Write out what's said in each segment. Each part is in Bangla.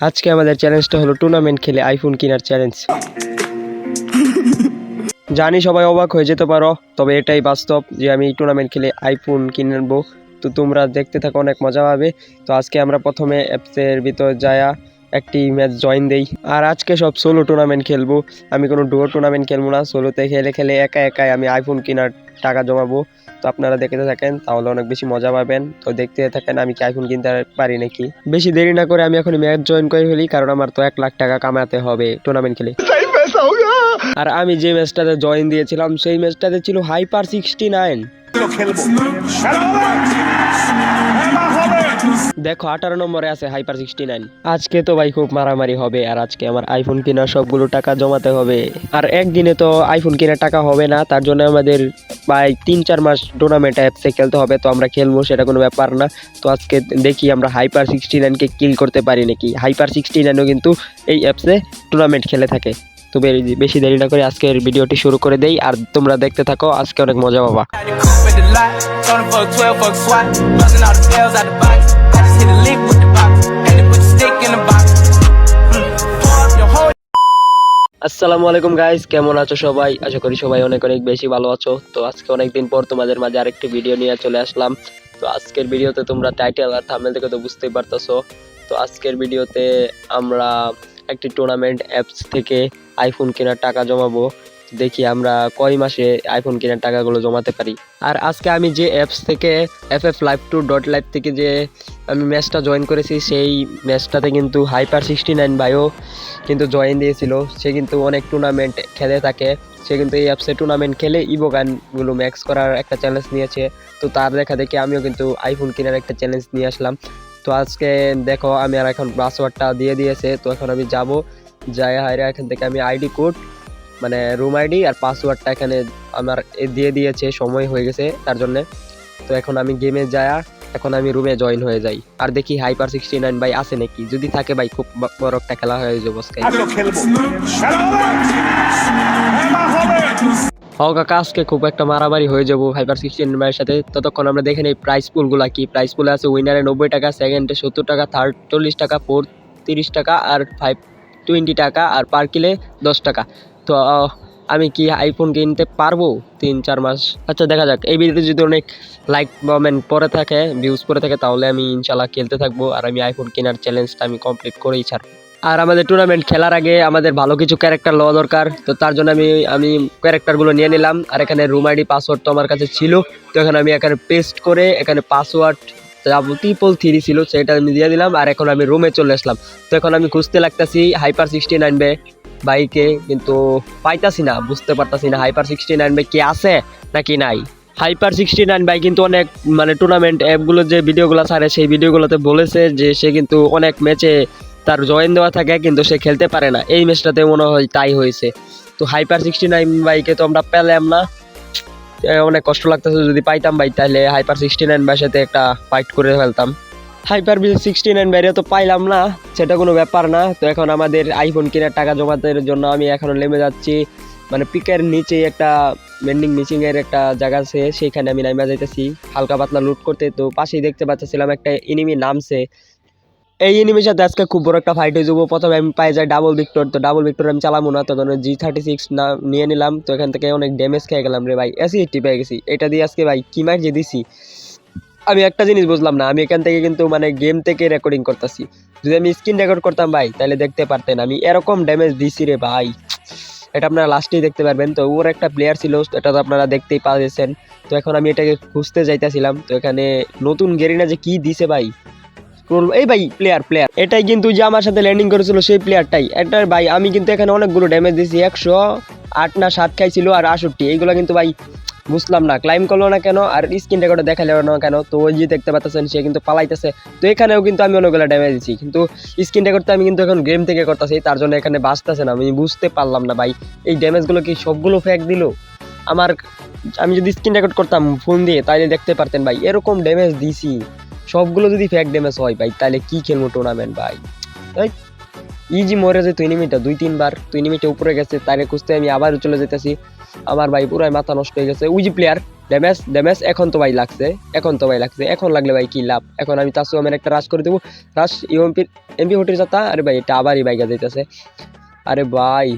আজকে আমাদের চ্যালেঞ্জটা হলো টুর্নামেন্ট খেলে আইফোন কেনার চ্যালেঞ্জ জানি সবাই অবাক হয়ে যেতে পারো তবে এটাই বাস্তব যে আমি টুর্নামেন্ট খেলে আইফোন কিনে আনব তো তোমরা দেখতে থাকো অনেক মজা পাবে। তো আজকে আমরা প্রথমে অ্যাপসের ভিতর যায়া একটি ম্যাচ জয়েন দেই। আর আজকে সব সোলো টুর্নামেন্ট খেলব। আমি কোনো ডুয়ো টুর্নামেন্ট খেলব না। সোলোতে খেলে খেলে একা একাই আমি আইফোন কেনার টাকা জমাবো। তো আপনারা দেখতে থাকেন তাহলে অনেক বেশি মজা পাবেন। তো দেখতে থাকেন আমি কি আইফোন কিনতে পারি নাকি? বেশি দেরি না করে আমি এখন ম্যাচ জয়েন করে ফেলি কারণ আমার তো এক লাখ টাকা কামাতে হবে টুর্নামেন্ট খেলে। আর আমি যে ম্যাচটাতে জয়েন দিয়েছিলাম সেই ম্যাচটাতে ছিল হাইপার সিক্সটি নাইন দেখো, আঠারো নম্বরে আছে হাইপার সিক্সটি নাইন আজকে তো ভাই খুব মারামারি হবে আর আজকে আমার আইফোন কেনার সবগুলো টাকা জমাতে হবে। আর একদিনে তো আইফোন কেনার টাকা হবে না, তার জন্য আমাদের প্রায় তিন চার মাস টুর্নামেন্ট অ্যাপসে খেলতে হবে, তো আমরা খেলব, সেটা কোনো ব্যাপার না। তো আজকে দেখি আমরা হাইপার সিক্সটি নাইনকে কিল করতে পারি নাকি? হাইপার সিক্সটি নাইনও কিন্তু এই অ্যাপসে টুর্নামেন্ট খেলে থাকে। তো বেশি দেরি না করে আজকের ভিডিওটি শুরু করে দেই, আর তোমরা দেখতে থাকো, আজকে অনেক মজা পাবা। আসসালামু আলাইকুম গাইস কেমন আছো সবাই? আশা করি সবাই অনেক অনেক বেশি ভালো আছো। তো আজকে অনেক দিন পর তোমাদের মাঝে আরেকটি ভিডিও নিয়ে চলে আসলাম। তো আজকের ভিডিওতে তোমরা টাইটেল আর থাম্বনেল থেকে তো বুঝতেই পারতেছো। তো আজকের ভিডিওতে আমরা একটি টুর্নামেন্ট অ্যাপস থেকে আইফোন কেনার টাকা জমাবো। দেখি আমরা কয় মাসে আইফোন কেনার টাকাগুলো জমাতে পারি। আর আজকে আমি যে অ্যাপস থেকে F F live two dot live থেকে যে আমি ম্যাচটা জয়েন করেছি, সেই ম্যাচটাতে কিন্তু হাইপার সিক্সটি নাইন বায়ো কিন্তু জয়েন দিয়েছিল। সে কিন্তু অনেক টুর্নামেন্ট খেলে থাকে। সে কিন্তু এই অ্যাপসে টুর্নামেন্ট খেলে ইভো গানগুলো ম্যাক্স করার একটা চ্যালেঞ্জ নিয়েছে। তো তার দেখা দেখে আমিও কিন্তু আইফোন কেনার একটা চ্যালেঞ্জ নিয়ে আসলাম। তো আজকে দেখো, আমি আর এখন পাসওয়ার্ডটা দিয়ে দিয়েছে। তো এখন আমি যাব। যাই হাইরা এখান থেকে আমি আইডি কোড মানে রুম আইডি আর পাসওয়ার্ডটা এখানে আমার দিয়ে দিয়েছে সময় হয়ে গেছে তার জন্য। তো এখন আমি গেমে যায়া এখন আমি রুমে জয়েন হয়ে যাই। আর দেখি হাইপার সিক্সটি নাইন বাই আছে নাকি? যদি থাকে ভাই খুব বড় একটা খেলা হয়ে যাব হও কাকা আজকে খুব একটা মারামারি হয়ে যাব হাইপার সিক্সটি নাইনের সাথে। ততক্ষণ আমরা দেখে নেই প্রাইস পুলগুলো কি? প্রাইস পুলে আছে উইনারে নব্বই টাকা সেকেন্ডে সত্তর টাকা থার্ড চল্লিশ টাকা ফোর্থ তিরিশ টাকা আর ফাইভ টোয়েন্টি টাকা আর পার কিলে দশ টাকা। তো আমি কি আইফোন কিনতে পারব? তিন, চার মাস। আচ্ছা দেখা যাক। এই ভিডিওতে যদি অনেক লাইক কমেন্ট পরে থাকে ভিউজ পরে থাকে, তাহলে আমি ইনশাল্লাহ খেলতে থাকব। আর আমি আইফোন কেনার চ্যালেঞ্জটা আমি কমপ্লিট করেই ছাড়বো। আর আমাদের টুর্নামেন্ট খেলার আগে আমাদের ভালো কিছু ক্যারেক্টার লওয়া দরকার। তো তার জন্য আমি আমি ক্যারেক্টারগুলো নিয়ে নিলাম। আর এখানে রুম আইডি পাসওয়ার্ড তো আমার কাছে ছিল। তো এখানে আমি এখানে পেস্ট করে এখানে পাসওয়ার্ড ট্রিপল থ্রি ছিল, সেটা আমি দিয়ে দিলাম। আর এখন আমি রুমে চলে আসলাম। তো এখন আমি খুঁজতে লাগতেছি হাইপার সিক্সটি নাইন বে বাইকে, কিন্তু পাইতাছি না, বুঝতে পারতাছি না হাইপার সিক্সটি নাইন বে কি আছে নাকি নাই। হাইপার সিক্সটি নাইন বাই কিন্তু অনেক মানে টুর্নামেন্ট অ্যাপগুলো যে ভিডিওগুলো ছাড়ে, সেই ভিডিওগুলোতে বলেছে যে সে কিন্তু অনেক ম্যাচে তার জয়েন দেওয়া থাকে, কিন্তু সে খেলতে পারে না। এই ম্যাচটাতে মনে হয় তাই হয়েছে। তো হাইপার সিক্সটি নাইন বাইকে তো আমরা পেলাম না। অনেক কষ্ট লাগতেছে, যদি পাইতাম ভাই তাহলে হাইপার সিক্সটি নাইন বাইয়ের সাথে একটা ফাইট করে ফেলতাম। হাইপার বিল সিক্সটি নাইন বাইরে তো পাইলাম না, সেটা কোনো ব্যাপার না। তো এখন আমাদের আইফোন কেনার টাকা জমাতে জন্য আমি এখনও নেমে যাচ্ছি। মানে পিকের নিচে একটা মেন্ডিং মিচিংয়ের একটা জায়গা আছে, সেইখানে আমি নামে যাইতেছি। হালকা পাতলা লুট করতে, তো পাশেই দেখতে পাচ্ছিলাম একটা এনিমি নামছে। এই এনিমির সাথে আজকে খুব বড় একটা ফাইট হয়ে যাব। প্রথমে আমি পাই যাই ডাবল ভিক্টর তো ডাবল ভিক্টর আমি চালাবো না। তখন জি থার্টি সিক্স না, নিয়ে নিলাম। তো এখান থেকে অনেক ড্যামেজ খেয়ে গেলাম রে ভাই। এসি এইটটি পেয়ে গেছি। এটা দিয়ে আজকে ভাই কি মার যে দিছি? আমি একটা জিনিস বুঝলাম না, আমি এখান থেকে কিন্তু মানে গেম থেকে রেকর্ডিং করতেছি। যদি আমি স্ক্রিন রেকর্ড করতাম ভাই, তাহলে দেখতে পারতেন আমি। এরকম ড্যামেজ দিছি রে ভাই। এটা আপনারা লাস্টেই দেখতে পারবেন। তো ওর একটা প্লেয়ার ছিল, এটা তো আপনারা দেখতেই পাচ্ছেন তো এখন আমি এটাকে খুঁজতে যাইতেছিলাম। তো এখানে নতুন গেরিনা যে কি দিছে ভাই? এই ভাই প্লেয়ার প্লেয়ার এটাই কিন্তু যে আমার সাথে ল্যান্ডিং করেছিল, সেই প্লেয়ারটাই এটার ভাই, আমি কিন্তু এখানে অনেকগুলো ড্যামেজ দিয়েছি একশো আট না সাত খাইছিল আর আষট্টি এইগুলো কিন্তু ভাই বুঝলাম না ক্লাইম করল না কেন আর স্ক্রিন রেকর্ডে দেখাল না কেন? তো ওই যে দেখতে পাচ্ছেন, সে কিন্তু পালাইতেছে। তো এখানেও কিন্তু আমি অনেকগুলো ড্যামেজ দিচ্ছি কিন্তু স্ক্রিন রেকর্ড তো আমি কিন্তু এখন গেম থেকে করতেছি, তার জন্য এখানে বাঁচতেছে না, আমি বুঝতে পারলাম না ভাই। এই ড্যামেজগুলো কি সবগুলো ফ্যাক দিল? আমার, আমি যদি স্ক্রিন রেকর্ড করতাম ফোন দিয়ে তাহলে দেখতে পারতেন ভাই, এরকম ড্যামেজ দিছি। সবগুলো যদি ফ্যাক ড্যামেজ হয় ভাই তাহলে কি খেলব টুর্নামেন্ট ভাই? ইজি মরে যে তুই নিমিটা দুই, তিনবার তুই ইনিমিটা উপরে গেছে তারে খুঁজতে আমি আবার চলে যেতেছি। আমার ভাই পুরাই মাথা নষ্ট হয়ে গেছে। যে প্লেয়ার ড্যামেজ ড্যামেজ এখন তো ভাই লাগছে, এখন তো ভাই লাগছে, এখন লাগলে ভাই কি লাভ? এখন আমি তাসু আমের একটা রাশ করে দেবো। রাশ ইউএমপির এমপি হোটেল যাতা আরে ভাই, এটা আবারই বাইকা যাইতেছে। আরে ভাই,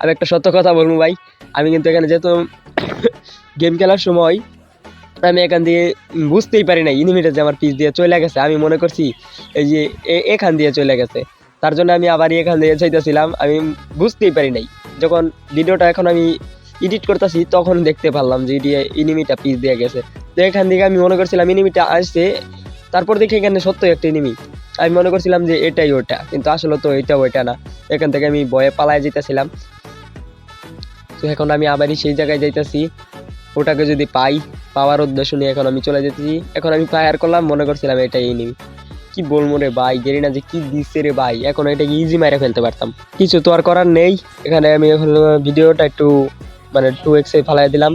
আমি একটা সত্য কথা বলব ভাই, আমি কিন্তু এখানে যেহেতু গেম খেলার সময়, আমি এখান দিয়ে বুঝতেই পারি না ইনিমিটা যে আমার পিস দিয়ে চলে গেছে, আমি মনে করছি এই যে এখান দিয়ে চলে গেছে। তার জন্য আমি আবারই এখান দিয়ে চাইতেছিলাম আমি বুঝতেই পারি নাই। যখন ভিডিওটা এখন আমি এডিট করতেছি, তখন দেখতে পারলাম যে এটি ইনিমিটা পিস দিয়ে গেছে। তো এখান থেকে আমি মনে করছিলাম ইনিমিটা আসছে, তারপর দেখে এখানে সত্যই একটা ইনিমি আমি মনে করছিলাম যে এটাই ওটা, কিন্তু আসলে তো এটা ওইটা না। এখান থেকে আমি ভয়ে পালায় যেতেছিলাম। তো এখন আমি আবারই সেই জায়গায় যাইতেছি। ওটাকে যদি পাই, পাওয়ার উদ্দেশ্য নিয়ে এখন আমি চলে যেতেছি। এখন আমি ফায়ার করলাম, মনে করছিলাম এটাই ইনিমি কি বলব রে ভাই গেরি না যে কি দিচ্ছে রে ভাই। এখন এটা ইজি মাইরে ফেলতে পারতাম। কিছু তো আর করার নেই। এখানে আমি এখন ভিডিওটা একটু মানে টু এক্সে ফালাই দিলাম।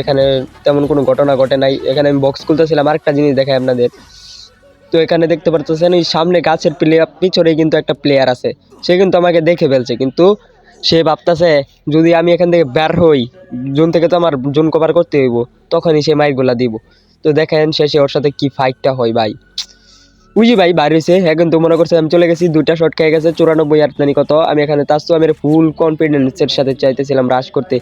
এখানে তেমন কোনো ঘটনা ঘটে নাই। এখানে আমি বক্স খুলতেছিলাম। আরেকটা জিনিস দেখাই আপনাদের। তো এখানে দেখতে পারতেছেন ওই সামনে গাছের প্লেয়ার পিছনে কিন্তু একটা প্লেয়ার আছে। সে কিন্তু আমাকে দেখে ফেলছে। কিন্তু সে ভাবতেছে, যদি আমি এখান থেকে বের হই, জোন থেকে তো আমার জোন কভার করতে হইব, তখনই সে মাইকগুলা দিব। তো দেখেন, শেষে ওর সাথে কি ফাইটটা হয় ভাই। বুঝি ভাই বাইরে হয়েছে এখন তো মনে করছে আমি চলে গেছি, দুইটা শট খেয়ে গেছে, চুরানব্বই আর জানি কত। আমি এখানে তার তো আমি ফুল কনফিডেন্সের সাথে চাইতেছিলাম রাশ করতে।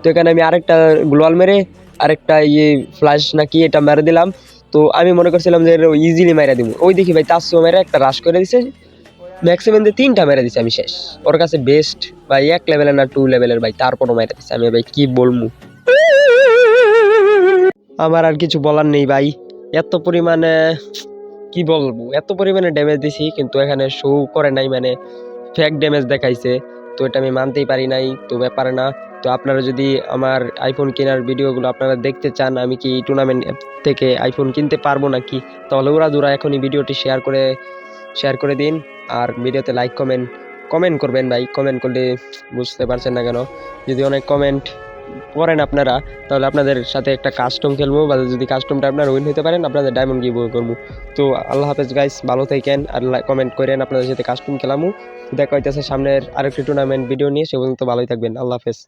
তো এখানে আমি আরেকটা গ্লোয়াল মেরে, আরেকটা ইয়ে ফ্লাশ নাকি এটা মেরে দিলাম। তো আমি মনে করছিলাম যে ইজিলি মেরে দিব। ওই দেখি ভাই, তার মেরে একটা রাশ করে দিছে ম্যাক্সিমাম দিয়ে তিনটা মেরে দিছে আমি শেষ। ওর কাছে বেস্ট ভাই, এক লেভেলের না টু লেভেলের ভাই, তারপরও মেরে দিছে। আমি ভাই, কি বলব? আমার আর কিছু বলার নেই ভাই। এত পরিমাণে কি বলব? এত পরিমাণে ড্যামেজ দিছি, কিন্তু এখানে শো করে নাই মানে ফেক ড্যামেজ দেখাইছে। তো এটা আমি মানতেই পারি নাই, তো ব্যাপার না। তো আপনারা যদি আমার আইফোন কেনার ভিডিওগুলো আপনারা দেখতে চান, আমি কি টুর্নামেন্ট থেকে আইফোন কিনতে পারব নাকি? তাহলে ওরা দুরা এখনই ভিডিওটি শেয়ার করে শেয়ার করে দিন। আর ভিডিওতে লাইক কমেন্ট কমেন্ট করবেন ভাই। কমেন্ট করলে বুঝতে পারছেন না কেন? যদি অনেক কমেন্ট করেন আপনারা, তাহলে আপনাদের সাথে একটা কাস্টম খেলব বা যদি কাস্টমটা আপনারা উইন হতে পারেন, আপনাদের ডায়মন্ড গিয়ে করব। তো আল্লাহ হাফেজ গাইস ভালো থাকেন আর কমেন্ট করেন আপনাদের সাথে কাস্টম খেলামু। দেখা হইতেছে সামনের আরেকটি টুর্নামেন্ট ভিডিও নিয়ে, সে পর্যন্ত ভালোই থাকবেন। আল্লাহ হাফেজ।